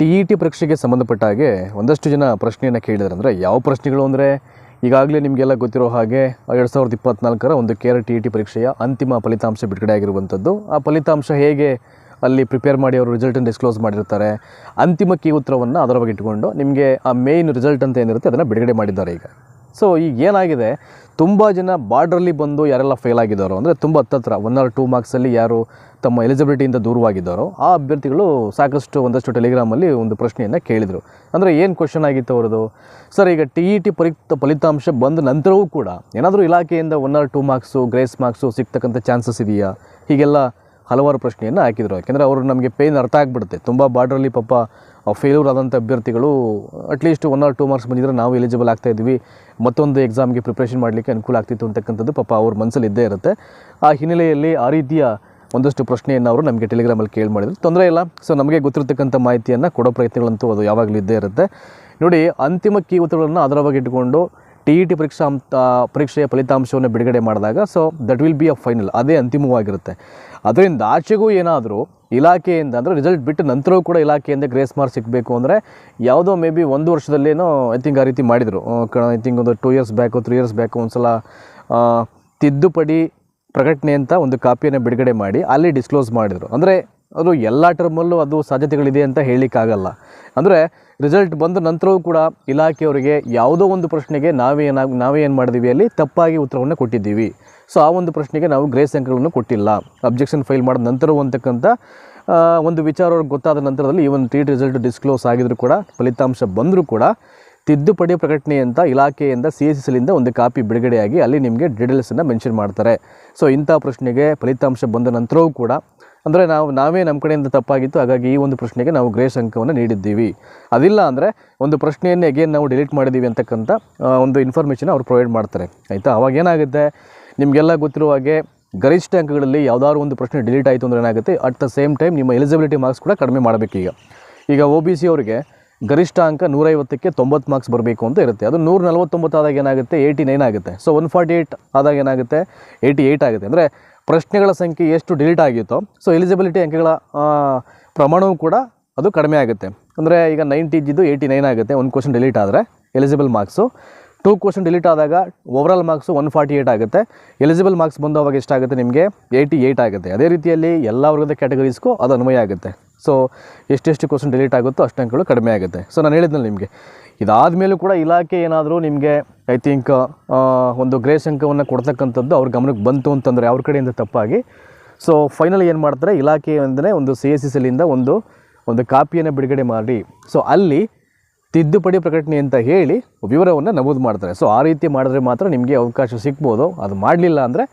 T E T ಪರೀಕ್ಷೆಗೆ ಸಂಬಂಧಪಟ್ಟ ಹಾಗೆ ಒಂದಷ್ಟು ಜನ ಪ್ರಶ್ನೆಯನ್ನು ಕೇಳಿದ್ರು. ಅಂದರೆ ಯಾವ ಪ್ರಶ್ನೆಗಳು ಅಂದರೆ? ಈಗಾಗಲೇ ನಿಮಗೆಲ್ಲ ಗೊತ್ತಿರೋ ಹಾಗೆ ಎರಡು ಸಾವಿರದ ಇಪ್ಪತ್ನಾಲ್ಕರ ಒಂದು ಕೇರ್ ಟಿ ಇ ಟಿ ಪರೀಕ್ಷೆಯ ಅಂತಿಮ ಫಲಿತಾಂಶ ಬಿಡುಗಡೆ ಆಗಿರುವಂಥದ್ದು. ಆ ಫಲಿತಾಂಶ ಹೇಗೆ ಅಲ್ಲಿ ಪ್ರಿಪೇರ್ ಮಾಡಿ ಅವರು ರಿಸಲ್ಟನ್ನು ಡಿಸ್ಕ್ಲೋಸ್ ಮಾಡಿರ್ತಾರೆ? ಅಂತಿಮ ಕೀ ಉತ್ತರವನ್ನು ಅದರ ಬಗ್ಗೆ ಇಟ್ಕೊಂಡು ನಿಮಗೆ ಆ ಮೇಯ್ನ್ ರಿಸಲ್ಟ್ ಅಂತ ಏನಿರುತ್ತೆ ಅದನ್ನು ಬಿಡುಗಡೆ ಮಾಡಿದ್ದಾರೆ ಈಗ. ಸೊ ಈಗ ಏನಾಗಿದೆ? ತುಂಬ ಜನ ಬಾರ್ಡ್ರಲ್ಲಿ ಬಂದು ಯಾರೆಲ್ಲ ಫೇಲ್ ಆಗಿದ್ದಾರೋ, ಅಂದರೆ ತುಂಬ ಹತ್ತತ್ರ ಒನ್ ಆರ್ ಟೂ ಮಾರ್ಕ್ಸಲ್ಲಿ ಯಾರು ತಮ್ಮ ಎಲಿಜಿಬಿಲಿಟಿಯಿಂದ ದೂರವಾಗಿದ್ದಾರೋ, ಆ ಅಭ್ಯರ್ಥಿಗಳು ಸಾಕಷ್ಟು ಒಂದಷ್ಟು ಟೆಲಿಗ್ರಾಮಲ್ಲಿ ಒಂದು ಪ್ರಶ್ನೆಯನ್ನು ಕೇಳಿದರು. ಅಂದರೆ ಏನು ಕ್ವಶನ್ ಆಗಿತ್ತು ಅವರದು ಸರ್ ಈಗ ಟಿ ಇ ಟಿ ಪರಿ ಫಲಿತಾಂಶ ಬಂದ ನಂತರವೂ ಕೂಡ ಏನಾದರೂ ಇಲಾಖೆಯಿಂದ one or two marks grace marks ಸಿಗ್ತಕ್ಕಂಥ ಚಾನ್ಸಸ್ ಇದೆಯಾ? ಹೀಗೆಲ್ಲ ಹಲವಾರು ಪ್ರಶ್ನೆಯನ್ನು ಹಾಕಿದರು. ಯಾಕೆಂದರೆ ಅವರು ನಮಗೆ ಪೇನ್ ಅರ್ಥ ಆಗಿಬಿಡುತ್ತೆ. ತುಂಬ ಬಾರ್ಡ್ರಲ್ಲಿ ಪಾಪ ಫೇಲ್ಯೂರ್ ಆದಂಥ ಅಭ್ಯರ್ಥಿಗಳು at least one or two marks ಬಂದಿದ್ರೆ ನಾವು ಎಲಿಜಿಬಲ್ ಆಗ್ತಾ ಇದ್ವಿ. ಮತ್ತೊಂದು ಎಕ್ಸಾಮ್ಗೆ ಪ್ರಿಪ್ರೇಷನ್ ಮಾಡಲಿಕ್ಕೆ ಅನುಕೂಲ ಆಗ್ತಿತ್ತು ಅಂತಕ್ಕಂಥದ್ದು ಪಾಪ ಅವ್ರ ಮನಸ್ಸಲ್ಲಿ ಇದ್ದೇ ಇರುತ್ತೆ. ಆ ಹಿನ್ನೆಲೆಯಲ್ಲಿ ಆ ರೀತಿಯ ಒಂದಷ್ಟು ಪ್ರಶ್ನೆಯನ್ನು ಅವರು ನಮಗೆ ಟೆಲಿಗ್ರಾಮಲ್ಲಿ ಕೇಳಿ ಮಾಡಿದ್ರು. ತೊಂದರೆ ಇಲ್ಲ. ಸೊ ನಮಗೆ ಗೊತ್ತಿರತಕ್ಕಂಥ ಮಾಹಿತಿಯನ್ನು ಕೊಡೋ ಪ್ರಯತ್ನಗಳಂತೂ ಅದು ಯಾವಾಗಲೂ ಇದ್ದೇ ಇರುತ್ತೆ. ನೋಡಿ, ಅಂತಿಮ ಕೀ ಉತ್ತರಗಳನ್ನು ಬಗ್ಗೆ ಇಟ್ಕೊಂಡು ಟಿ ಇ ಟಿ ಪರೀಕ್ಷಾ ಪರೀಕ್ಷೆಯ ಫಲಿತಾಂಶವನ್ನು ಬಿಡುಗಡೆ ಮಾಡಿದಾಗ so that will be a final ಅದೇ ಅಂತಿಮವಾಗಿರುತ್ತೆ. ಅದರಿಂದ ಆಚೆಗೂ ಏನಾದರೂ ಇಲಾಖೆಯಿಂದ, ಅಂದರೆ ರಿಸಲ್ಟ್ ಬಿಟ್ಟು ನಂತರವೂ ಕೂಡ ಇಲಾಖೆಯಿಂದ ಗ್ರೇಸ್ ಮಾರ್ಕ್ ಸಿಗಬೇಕು ಅಂದರೆ, ಯಾವುದೋ ಮೇ ಬಿ ಒಂದು ವರ್ಷದಲ್ಲೇನೋ ಐ ಥಿಂಕ್ ಆ ರೀತಿ ಮಾಡಿದರು. ಐ ಥಿಂಕ್ ಒಂದು two years back three years back ಒಂದು ಸಲ ತಿದ್ದುಪಡಿ ಪ್ರಕಟಣೆ ಅಂತ ಒಂದು ಕಾಪಿಯನ್ನು ಬಿಡುಗಡೆ ಮಾಡಿ, ಅಲ್ಲಿ ಡಿಸ್ಕ್ಲೋಸ್ ಮಾಡಿದರು. ಅಂದರೆ ಅದು ಎಲ್ಲ ಟರ್ಮಲ್ಲೂ ಅದು ಸಾಧ್ಯತೆಗಳಿದೆ ಅಂತ ಹೇಳಲಿಕ್ಕಾಗಲ್ಲ. ಅಂದರೆ ರಿಸಲ್ಟ್ ಬಂದ ನಂತರವೂ ಕೂಡ ಇಲಾಖೆಯವರಿಗೆ ಯಾವುದೋ ಒಂದು ಪ್ರಶ್ನೆಗೆ ನಾವೇ ಏನಾಗಿ ನಾವೇ ಏನು ಮಾಡಿದೀವಿ ಅಲ್ಲಿ ತಪ್ಪಾಗಿ ಉತ್ತರವನ್ನು ಕೊಟ್ಟಿದ್ದೀವಿ. ಸೊ ಆ ಒಂದು ಪ್ರಶ್ನೆಗೆ ನಾವು ಗ್ರೇಸ್ ಅಂಕಗಳನ್ನು ಕೊಟ್ಟಿಲ್ಲ. ಅಬ್ಜೆಕ್ಷನ್ ಫೈಲ್ ಮಾಡಿದ ನಂತರವೂ ಅಂತಕ್ಕಂಥ ಒಂದು ವಿಚಾರ ಗೊತ್ತಾದ ನಂತರದಲ್ಲಿ ಈ ಒಂದು ಟ್ರೀಟ್ ರಿಸಲ್ಟ್ ಡಿಸ್ಕ್ಲೋಸ್ ಆಗಿದ್ರು ಕೂಡ, ಫಲಿತಾಂಶ ಬಂದರೂ ಕೂಡ ತಿದ್ದುಪಡಿ ಪ್ರಕಟಣೆ ಅಂತ ಇಲಾಖೆಯಿಂದ ಸಿ ಎಸ್ ಎಸ್ಲಿಂದ ಒಂದು ಕಾಪಿ ಬಿಡುಗಡೆಯಾಗಿ ಅಲ್ಲಿ ನಿಮಗೆ ಡೀಟೇಲ್ಸನ್ನು ಮೆನ್ಷನ್ ಮಾಡ್ತಾರೆ. ಸೊ ಇಂಥ ಪ್ರಶ್ನೆಗೆ ಫಲಿತಾಂಶ ಬಂದ ನಂತರವೂ ಕೂಡ ಅಂದರೆ ನಾವು, ನಾವೇ ನಮ್ಮ ಕಡೆಯಿಂದ ತಪ್ಪಾಗಿತ್ತು. ಹಾಗಾಗಿ ಈ ಒಂದು ಪ್ರಶ್ನೆಗೆ ನಾವು ಗ್ರೇಸ್ ಅಂಕವನ್ನು ನೀಡಿದ್ದೀವಿ. ಅದಿಲ್ಲ ಅಂದರೆ ಒಂದು ಪ್ರಶ್ನೆಯನ್ನು ಅಗೇನ್ ನಾವು ಡಿಲೀಟ್ ಮಾಡಿದ್ದೀವಿ ಅಂತಕ್ಕಂಥ ಒಂದು ಇನ್ಫಾರ್ಮೇಷನ್ ಅವ್ರು ಪ್ರೊವೈಡ್ ಮಾಡ್ತಾರೆ. ಆಯಿತಾ? ಅವಾಗ ಏನಾಗುತ್ತೆ? ನಿಮಗೆಲ್ಲ ಗೊತ್ತಿರುವ ಹಾಗೆ ಗರಿಷ್ಠ ಅಂಕಗಳಲ್ಲಿ ಯಾವುದಾದ್ರು ಒಂದು ಪ್ರಶ್ನೆ ಡಿಲೀಟ್ ಆಯಿತು ಅಂದರೆ ಏನಾಗುತ್ತೆ? ಅಟ್ ದ ಸೇಮ್ ಟೈಮ್ ನಿಮ್ಮ ಎಲಿಜಿಬಿಲಿಟಿ ಮಾರ್ಕ್ಸ್ ಕೂಡ ಕಡಿಮೆ ಮಾಡಬೇಕೀಗ ಈಗ. ಒ ಬಿ ಸಿ ಅವರಿಗೆ ಗರಿಷ್ಠ ಅಂಕ ನೂರೈವತ್ತಕ್ಕೆ ತೊಂಬತ್ತು ಮಾರ್ಕ್ಸ್ ಬರಬೇಕು ಅಂತ ಇರುತ್ತೆ. ಅದು ನೂರ ನಲವತ್ತೊಂಬತ್ತು ಆದಾಗ ಏನಾಗುತ್ತೆ? ಏಯ್ಟಿ ನೈನ್ ಆಗುತ್ತೆ. ಸೊ ಒನ್ ಫಾರ್ಟಿ ಏಯ್ಟ್ ಆದಾಗ ಏನಾಗುತ್ತೆ? ಏಯ್ಟಿ ಏಯ್ಟ್ ಆಗುತ್ತೆ. ಅಂದರೆ ಪ್ರಶ್ನೆಗಳ ಸಂಖ್ಯೆ ಎಷ್ಟು ಡಿಲೀಟ್ ಆಗಿತ್ತೋ ಸೊ ಎಲಿಜಿಬಿಲಿಟಿ ಅಂಕಗಳ ಪ್ರಮಾಣವೂ ಕೂಡ ಅದು ಕಡಿಮೆ ಆಗುತ್ತೆ. ಅಂದರೆ ಈಗ ನೈಂಟಿ ಇದ್ದಿದ್ದು ಏಯ್ಟಿ ನೈನ್ ಆಗುತ್ತೆ, ಒಂದು ಕ್ವಶನ್ ಡಿಲೀಟ್ ಆದರೆ eligible marks two question delete ಆದಾಗ overall marks one forty eight ಆಗುತ್ತೆ. ಎಲಿಜಿಬಲ್ ಮಾರ್ಕ್ಸ್ ಬಂದು ಅವಾಗ ಎಷ್ಟಾಗುತ್ತೆ ನಿಮಗೆ? ಏಯ್ಟಿ ಏಯ್ಟ್ ಆಗುತ್ತೆ. ಅದೇ ರೀತಿಯಲ್ಲಿ ಎಲ್ಲ ವರ್ಗದ ಕ್ಯಾಟಗರೀಸ್ಗೂ ಅದು ಅನ್ವಯ ಆಗುತ್ತೆ. ಸೊ ಎಷ್ಟೆಷ್ಟು ಕ್ವಶನ್ ಡಿಲೀಟ್ ಆಗುತ್ತೋ ಅಷ್ಟು ಅಂಕಗಳು ಕಡಿಮೆ ಆಗುತ್ತೆ. ಸೊ ನಾನು ಹೇಳಿದ್ನಲ್ಲ ನಿಮಗೆ. ಇದಾದ ಮೇಲೂ ಕೂಡ ಇಲಾಖೆ ಏನಾದರೂ ನಿಮಗೆ ಐ ಥಿಂಕ್ ಒಂದು ಗ್ರೇಸ್ ಅಂಕವನ್ನು ಕೊಡ್ತಕ್ಕಂಥದ್ದು ಅವ್ರ ಗಮನಕ್ಕೆ ಬಂತು ಅಂತಂದರೆ ಅವ್ರ ಕಡೆಯಿಂದ ತಪ್ಪಾಗಿ. ಸೊ ಫೈನಲ್ ಏನು ಮಾಡ್ತಾರೆ? ಇಲಾಖೆಯಿಂದಲೇ ಒಂದು ಸಿ ಎಸ್ ಎಸ್ಲಿಂದ ಒಂದು ಒಂದು ಕಾಪಿಯನ್ನು ಬಿಡುಗಡೆ ಮಾಡಿ. ಸೊ ಅಲ್ಲಿ ತಿದ್ದುಪಡಿ ಪ್ರಕಟಣೆ ಅಂತ ಹೇಳಿ ವಿವರವನ್ನು ನಮೂದು ಮಾಡ್ತಾರೆ. ಸೊ ಆ ರೀತಿ ಮಾಡಿದ್ರೆ ಮಾತ್ರ ನಿಮಗೆ ಅವಕಾಶ ಸಿಗ್ಬೋದು. ಅದು ಮಾಡಲಿಲ್ಲ ಅಂದರೆ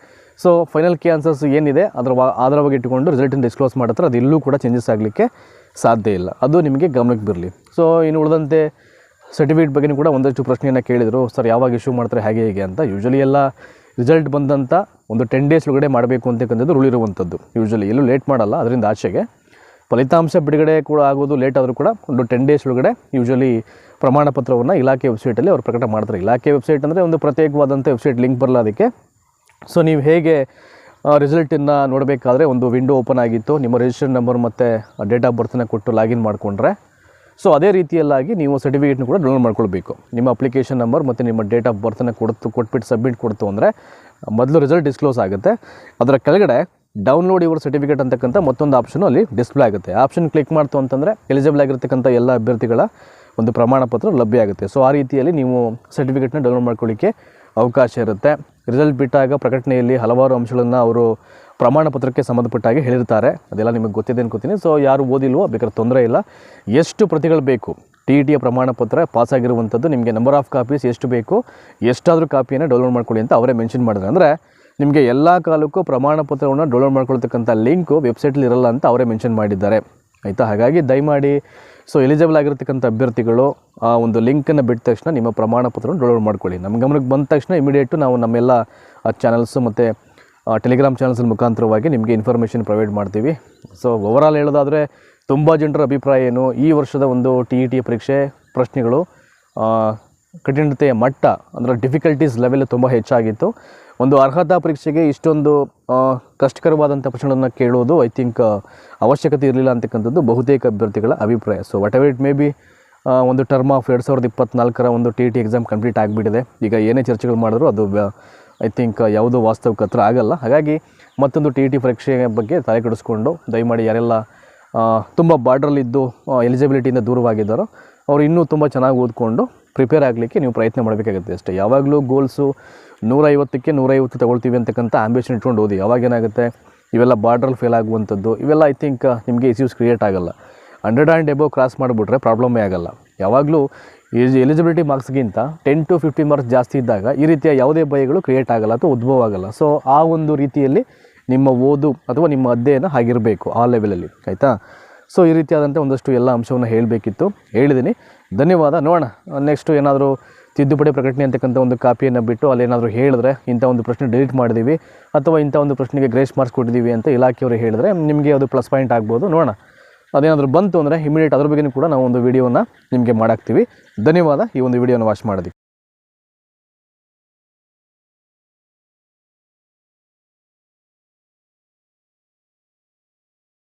ಸೊ ಫೈನಲ್ ಕೆ ಆನ್ಸರ್ಸ್ ಏನಿದೆ, ಅದರ ವಾ ಆಧಾರವಾಗಿ ಇಟ್ಟುಕೊಂಡು ರಿಸಲ್ಟನ್ನು ಡಿಸ್ಕ್ಲೋಸ್ ಮಾಡ್ತಾರೆ ಅದು ಎಲ್ಲೂ ಕೂಡ ಚೇಂಜಸ್ ಆಗಲಿಕ್ಕೆ ಸಾಧ್ಯ ಇಲ್ಲ. ಅದು ನಿಮಗೆ ಗಮನಕ್ಕೆ ಬರಲಿ. ಸೊ ಇನ್ನು ಉಳಿದಂತೆ ಸರ್ಟಿಫಿಕೇಟ್ ಬಗ್ಗೆನೂ ಕೂಡ ಒಂದಷ್ಟು ಪ್ರಶ್ನೆಯನ್ನು ಕೇಳಿದರು. ಸರ್ ಯಾವಾಗ ಇಶ್ಯೂ ಮಾಡ್ತಾರೆ, ಹಾಗೆ, ಹೇಗೆ? ಅಂತ. ಯೂಶಲಿ ಎಲ್ಲ ರಿಸಲ್ಟ್ ಬಂದಂಥ ಒಂದು ಟೆನ್ ಡೇಸ್ ಒಳಗಡೆ ಮಾಡಬೇಕು ಅಂತಕ್ಕಂಥದ್ದು ರೂಲ್ ಇರುವಂಥದ್ದು ಯೂಶಲಿ ಎಲ್ಲೂ ಲೇಟ್ ಮಾಡಲ್ಲ. ಅದರಿಂದ ಆಚೆಗೆ ಫಲಿತಾಂಶ ಬಿಡುಗಡೆ ಕೂಡ ಆಗೋದು ಲೇಟ್ ಆದರೂ ಕೂಡ ಒಂದು ಟೆನ್ ಡೇಸ್ ಒಳಗಡೆ ಯೂಶಲಿ ಪ್ರಮಾಣ ಪತ್ರವನ್ನು ಇಲಾಖೆ ವೆಬ್ಸೈಟಲ್ಲಿ ಅವರು ಪ್ರಕಟ ಮಾಡ್ತಾರೆ. ಇಲಾಖೆ ವೆಬ್ಸೈಟ್ ಅಂದರೆ ಒಂದು ಪ್ರತ್ಯೇಕವಾದಂಥ ವೆಬ್ಸೈಟ್ ಲಿಂಕ್ ಬರಲ್ಲ ಅದಕ್ಕೆ. ಸೊ ನೀವು ಹೇಗೆ ರಿಸಲ್ಟನ್ನು ನೋಡಬೇಕಾದ್ರೆ ಒಂದು ವಿಂಡೋ ಓಪನ್ ಆಗಿತ್ತು. ನಿಮ್ಮ ರಿಜಿಸ್ಟರ್ ನಂಬರ್ ಮತ್ತು ಡೇಟ್ ಆಫ್ ಬರ್ತನ್ನ ಕೊಟ್ಟು ಲಾಗಿನ್ ಮಾಡಿಕೊಂಡ್ರೆ. ಸೊ ಅದೇ ರೀತಿಯಲ್ಲಾಗಿ ನೀವು ಸರ್ಟಿಫಿಕೇಟ್ನ ಕೂಡ ಡೌನ್ಲೋಡ್ ಮಾಡ್ಕೊಳ್ಬೇಕು. ನಿಮ್ಮ ಅಪ್ಲಿಕೇಶನ್ ನಂಬರ್ ಮತ್ತು ನಿಮ್ಮ ಡೇಟ್ ಆಫ್ ಬರ್ತನ್ನ ಕೊಡ್ತು, ಕೊಟ್ಬಿಟ್ಟು ಸಬ್ಮಿಟ್ ಕೊಡ್ತು ಅಂದರೆ ಮೊದಲು ರಿಸಲ್ಟ್ ಡಿಸ್ಕ್ಲೋಸ್ ಆಗುತ್ತೆ. ಅದರ ಕೆಳಗಡೆ ಡೌನ್ಲೋಡ್ ಯುವರ್ ಸರ್ಟಿಫಿಕೇಟ್ ಅಂತಕ್ಕಂಥ ಮತ್ತೊಂದು ಆಪ್ಷನು ಅಲ್ಲಿ ಡಿಸ್ಪ್ಲೇ ಆಗುತ್ತೆ. ಆಪ್ಷನ್ ಕ್ಲಿಕ್ ಮಾಡ್ತು ಅಂತಂದರೆ ಎಲಿಜಿಬಲ್ ಆಗಿರ್ತಕ್ಕಂಥ ಎಲ್ಲ ಅಭ್ಯರ್ಥಿಗಳ ಒಂದು ಪ್ರಮಾಣ ಪತ್ರ ಲಭ್ಯ ಆಗುತ್ತೆ. ಸೊ ಆ ರೀತಿಯಲ್ಲಿ ನೀವು ಸರ್ಟಿಫಿಕೇಟ್ನ ಡೌನ್ಲೋಡ್ ಮಾಡ್ಕೊಳ್ಳಿಕ್ಕೆ ಅವಕಾಶ ಇರುತ್ತೆ. ರಿಸಲ್ಟ್ ಬಿಟ್ಟಾಗ ಪ್ರಕಟಣೆಯಲ್ಲಿ ಹಲವಾರು ಅಂಶಗಳನ್ನು ಅವರು ಪ್ರಮಾಣ ಪತ್ರಕ್ಕೆ ಹೇಳಿರ್ತಾರೆ. ಅದೆಲ್ಲ ನಿಮಗೆ ಗೊತ್ತಿದೆ ಅನ್ಕೋತೀನಿ. ಸೊ ಯಾರು ಓದಿಲ್ವೋ ಬೇಕಾದ್ರೆ ತೊಂದರೆ ಇಲ್ಲ. ಎಷ್ಟು ಪ್ರತಿಗಳು ಬೇಕು? ಟಿ ಇ ಟಿಯ ಪ್ರಮಾಣ ಪತ್ರ ಪಾಸ್ ಆಗಿರುವಂಥದ್ದು ನಿಮಗೆ ನಂಬರ್ ಆಫ್ ಕಾಪೀಸ್ ಎಷ್ಟು ಬೇಕು? ಎಷ್ಟಾದರೂ ಕಾಪಿಯನ್ನು ಡೌನ್ಲೋಡ್ ಮಾಡ್ಕೊಳ್ಳಿ ಅಂತ ಅವರೇ ಮೆನ್ಷನ್ ಮಾಡಿದ್ರೆ. ಅಂದರೆ ನಿಮಗೆ ಎಲ್ಲ ಕಾಲಕ್ಕೂ ಪ್ರಮಾಣ ಪತ್ರವನ್ನು ಡೌನ್ಲೋಡ್ ಮಾಡ್ಕೊಳ್ತಕ್ಕಂಥ ಲಿಂಕು ವೆಬ್ಸೈಟಲ್ಲಿ ಇರಲ್ಲ ಅಂತ ಅವರೇ ಮೆನ್ಷನ್ ಮಾಡಿದ್ದಾರೆ. ಆಯಿತಾ? ಹಾಗಾಗಿ ದಯಮಾಡಿ ಸೊ ಎಲಿಜಿಬಲ್ ಆಗಿರ್ತಕ್ಕಂಥ ಅಭ್ಯರ್ಥಿಗಳು ಆ ಒಂದು ಲಿಂಕನ್ನು ಬಿಟ್ಟ ತಕ್ಷಣ ನಿಮ್ಮ ಪ್ರಮಾಣ ಪತ್ರವನ್ನು ಡೌನ್ಲೋಡ್ ಮಾಡ್ಕೊಳ್ಳಿ. ನಮ್ಮ ಗಮನಕ್ಕೆ ಬಂದ ತಕ್ಷಣ ಇಮಿಡಿಯೇಟು ನಾವು ನಮ್ಮೆಲ್ಲ ಚಾನಲ್ಸು ಮತ್ತು ಟೆಲಿಗ್ರಾಮ್ ಚಾನಲ್ಸ್ ಮುಖಾಂತರವಾಗಿ ನಿಮಗೆ ಇನ್ಫಾರ್ಮೇಷನ್ ಪ್ರೊವೈಡ್ ಮಾಡ್ತೀವಿ. ಸೊ ಓವರಾಲ್ ಹೇಳೋದಾದರೆ ತುಂಬ ಜನರ ಅಭಿಪ್ರಾಯ ಏನು? ಈ ವರ್ಷದ ಒಂದು ಟಿ ಟಿ ಪರೀಕ್ಷೆ ಪ್ರಶ್ನೆಗಳು ಕಠಿಣತೆಯ ಮಟ್ಟ, ಅಂದರೆ ಡಿಫಿಕಲ್ಟೀಸ್ ಲೆವೆಲ್ ತುಂಬ ಹೆಚ್ಚಾಗಿತ್ತು. ಒಂದು ಅರ್ಹತಾ ಪರೀಕ್ಷೆಗೆ ಇಷ್ಟೊಂದು ಕಷ್ಟಕರವಾದಂಥ ಪ್ರಶ್ನೆಗಳನ್ನು ಕೇಳೋದು ಐ ಥಿಂಕ್ ಅವಶ್ಯಕತೆ ಇರಲಿಲ್ಲ ಅಂತಕ್ಕಂಥದ್ದು ಬಹುತೇಕ ಅಭ್ಯರ್ಥಿಗಳ ಅಭಿಪ್ರಾಯ. So whatever it may be ಒಂದು ಟರ್ಮ್ ಆಫ್ ಎರಡು ಸಾವಿರದ ಇಪ್ಪತ್ನಾಲ್ಕರ ಒಂದು ಟಿ ಟಿ ಎಕ್ಸಾಮ್ ಕಂಪ್ಲೀಟ್ ಆಗಿಬಿಟ್ಟಿದೆ. ಈಗ ಏನೇ ಚರ್ಚೆಗಳು ಮಾಡಿದ್ರು ಅದು ಐ ಥಿಂಕ್ ಯಾವುದೂ ವಾಸ್ತವಕ್ಕೆ ಹತ್ರ ಆಗಲ್ಲ. ಹಾಗಾಗಿ ಮತ್ತೊಂದು ಟಿ ಟಿ ಪರೀಕ್ಷೆ ಬಗ್ಗೆ ತಲೆ ಕೆಡಿಸ್ಕೊಂಡು, ದಯಮಾಡಿ ಯಾರೆಲ್ಲ ತುಂಬ ಬಾರ್ಡ್ರಲ್ಲಿದ್ದು ಎಲಿಜಿಬಿಲಿಟಿಯಿಂದ ದೂರವಾಗಿದ್ದಾರೋ, ಅವರು ಇನ್ನೂ ತುಂಬ ಚೆನ್ನಾಗಿ ಓದ್ಕೊಂಡು ಪ್ರಿಪೇರ್ ಆಗಲಿಕ್ಕೆ ನೀವು ಪ್ರಯತ್ನ ಮಾಡಬೇಕಾಗುತ್ತೆ ಅಷ್ಟೇ. ಯಾವಾಗಲೂ ಗೋಲ್ಸು ನೂರೈವತ್ತಕ್ಕೆ ನೂರೈವತ್ತು ತಗೊಳ್ತೀವಿ ಅಂತಕ್ಕಂಥ ಆಂಬಿಷನ್ ಇಟ್ಕೊಂಡು ಓದಿ. ಯಾವಾಗ ಏನಾಗುತ್ತೆ? ಇವೆಲ್ಲ ಬಾರ್ಡ್ರಲ್ಲಿ ಫೇಲ್ ಆಗುವಂಥದ್ದು, ಇವೆಲ್ಲ ಐ ಥಿಂಕ್ ನಿಮಗೆ ಇಶ್ಯೂಸ್ ಕ್ರಿಯೇಟ್ ಆಗಲ್ಲ. ಹಂಡ್ರೆಡ್ ಆ್ಯಂಡ್ ಎಬೋ ಕ್ರಾಸ್ ಮಾಡಿಬಿಟ್ರೆ ಪ್ರಾಬ್ಲಮ್ಮೇ ಆಗೋಲ್ಲ. ಯಾವಾಗಲೂ ಎಲಿಜಿಬಿಲಿಟಿ ಮಾರ್ಕ್ಸ್ಗಿಂತ ಟೆನ್ ಟು ಫಿಫ್ಟಿ ಮಾರ್ಕ್ಸ್ ಜಾಸ್ತಿ ಇದ್ದಾಗ ಈ ರೀತಿಯ ಯಾವುದೇ ಭಯಗಳು ಕ್ರಿಯೇಟ್ ಆಗಲ್ಲ ಅಥವಾ ಉದ್ಭವ ಆಗಲ್ಲ. ಸೊ ಆ ಒಂದು ರೀತಿಯಲ್ಲಿ ನಿಮ್ಮ ಓದು ಅಥವಾ ನಿಮ್ಮ ಅಧ್ಯಯನ ಆಗಿರಬೇಕು ಆ ಲೆವೆಲಲ್ಲಿ ಆಯಿತಾ? ಸೊ ಈ ರೀತಿಯಾದಂಥ ಒಂದಷ್ಟು ಎಲ್ಲ ಅಂಶವನ್ನು ಹೇಳಬೇಕಿತ್ತು. ಹೇಳಿದ್ದೀನಿ ಧನ್ಯವಾದ. ನೋಡೋಣ ನೆಕ್ಸ್ಟು ಏನಾದರೂ ತಿದ್ದುಪಡಿ ಪ್ರಕಟಣೆ ಅಂತಕ್ಕಂಥ ಒಂದು ಕಾಪಿಯನ್ನು ಬಿಟ್ಟು ಅಲ್ಲೇನಾದರೂ ಹೇಳಿದ್ರೆ ಇಂಥ ಒಂದು ಪ್ರಶ್ನೆ ಡಿಲೀಟ್ ಮಾಡಿದ್ದೀವಿ ಅಥವಾ ಇಂಥ ಒಂದು ಪ್ರಶ್ನೆಗೆ ಗ್ರೇಸ್ ಮಾರ್ಕ್ಸ್ ಕೊಟ್ಟಿದ್ದೀವಿ ಅಂತ ಇಲಾಖೆಯವರು ಹೇಳಿದ್ರೆ ನಿಮಗೆ ಅದು ಪ್ಲಸ್ ಪಾಯಿಂಟ್ ಆಗ್ಬೋದು. ನೋಡೋಣ, ಅದೇನಾದರೂ ಬಂತು ಅಂದರೆ ಇಮಿಡಿಯೇಟ್ ಅದ್ರ ಬಗ್ಗೆ ಕೂಡ ನಾವು ಒಂದು ವೀಡಿಯೋನ ನಿಮಗೆ ಮಾಡಾಕ್ತೀವಿ. ಧನ್ಯವಾದ. ಈ ಒಂದು ವೀಡಿಯೋನ ವಾಚ್ ಮಾಡೋದಕ್ಕೆ